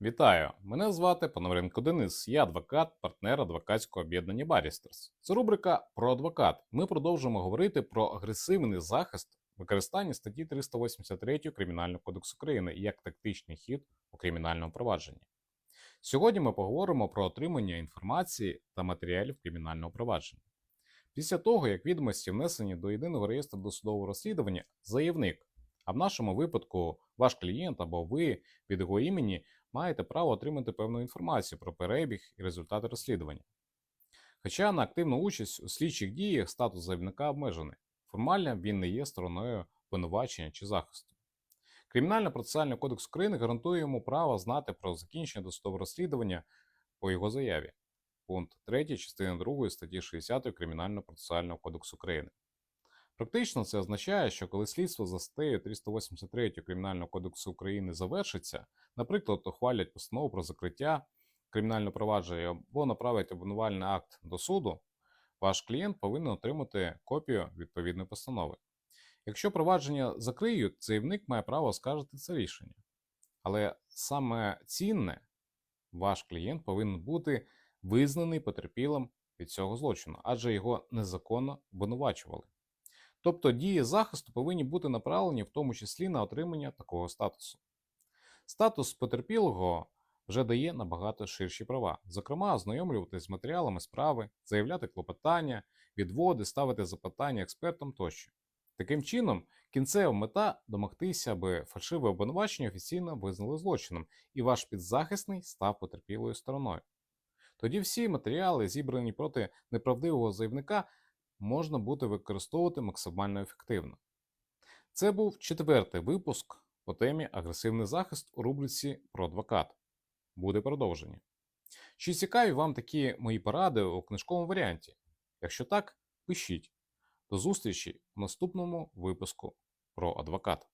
Вітаю! Мене звати Пономаренко Денис. Я адвокат, партнер адвокатського об'єднання Барістерс. Це рубрика про адвокат. Ми продовжуємо говорити про агресивний захист використання статті 383 Кримінального кодексу України як тактичний хід у кримінальному провадженні. Сьогодні ми поговоримо про отримання інформації та матеріалів кримінального провадження. Після того, як відомості внесені до єдиного реєстру досудового розслідування, заявник, а в нашому випадку ваш клієнт або ви від його імені маєте право отримати певну інформацію про перебіг і результати розслідування. Хоча на активну участь у слідчих діях статус заявника обмежений, формально він не є стороною обвинувачення чи захисту. Кримінально-процесуальний кодекс України гарантує йому право знати про закінчення досудового розслідування по його заяві. Пункт 3 частини 2 статті 60 Кримінально-процесуального кодексу України. Практично це означає, що коли слідство за статтею 383 Кримінального кодексу України завершиться, наприклад, ухвалять постанову про закриття кримінального провадження або направить обвинувальний акт до суду, ваш клієнт повинен отримати копію відповідної постанови. Якщо провадження закриють, заявник має право оскаржити це рішення. Але саме цінне, ваш клієнт повинен бути визнаний потерпілим від цього злочину, адже його незаконно обвинувачували. Тобто дії захисту повинні бути направлені в тому числі на отримання такого статусу. Статус потерпілого вже дає набагато ширші права, зокрема, ознайомлюватись з матеріалами справи, заявляти клопотання, відводи, ставити запитання експертам тощо. Таким чином, кінцева мета домогтися, аби фальшиве обвинувачення офіційно визнали злочином, і ваш підзахисний став потерпілою стороною. Тоді всі матеріали, зібрані проти неправдивого заявника, можна буде використовувати максимально ефективно. Це був четвертий випуск по темі агресивний захист у рубриці про адвокат. Буде продовження. Чи цікаві вам такі мої поради у книжковому варіанті? Якщо так, пишіть. До зустрічі в наступному випуску про адвокат.